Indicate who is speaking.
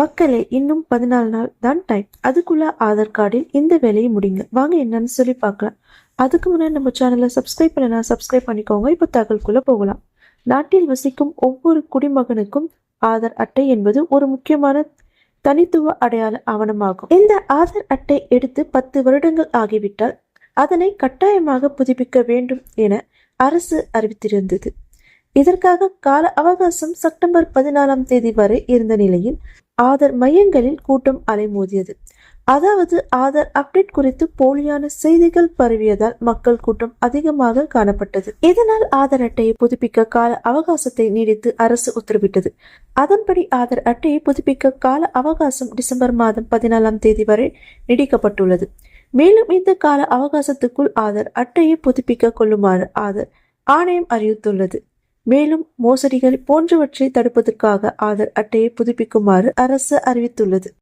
Speaker 1: மக்களே இன்னும் பதினாலு நாள் தான் டைம் அதுக்குள்ள ஆதார் கார்டில் இந்த வேலையை முடிங்க. வாங்க என்னன்னு சொல்லி பார்க்கலாம். அதுக்கு முன்னாடி நம்ம சேனலை சப்ஸ்கிரைப் பண்ணனா சப்ஸ்கிரைப் பண்ணிக்கோங்க. இப்போ தகவல்குள்ள போகலாம். நாட்டில் வசிக்கும் ஒவ்வொரு குடிமகனுக்கும் ஆதார் அட்டை என்பது ஒரு முக்கியமான தனித்துவ அடையாள ஆவணமாகும். இந்த ஆதார் அட்டை எடுத்து பத்து வருடங்கள் ஆகிவிட்டால் அதனை கட்டாயமாக புதுப்பிக்க வேண்டும் என அரசு அறிவித்திருந்தது. இதற்காக கால அவகாசம் செப்டம்பர் பதினாலாம் தேதி வரை இருந்த நிலையில் ஆதார் மையங்களில் கூட்டம் அலைமோதியது. அதாவது ஆதார் அப்டேட் குறித்து போலியான செய்திகள் பரவியதால் மக்கள் கூட்டம் அதிகமாக காணப்பட்டது. இதனால் ஆதார் அட்டையை புதுப்பிக்க கால அவகாசத்தை நீடித்து அரசு உத்தரவிட்டது. அதன்படி ஆதார் அட்டையை புதுப்பிக்க கால அவகாசம் டிசம்பர் மாதம் பதினாலாம் தேதி வரை நீடிக்கப்பட்டுள்ளது. மேலும் இந்த கால அவகாசத்துக்குள் ஆதார் அட்டையை புதுப்பிக்க கொள்ளுமாறு ஆதார் ஆணையம் அறிவித்துள்ளது. மேலும் மோசடிகள் போன்றவற்றை தடுப்பதற்காக ஆதார் அட்டையை புதுப்பிக்குமாறு அரசு அறிவித்துள்ளது.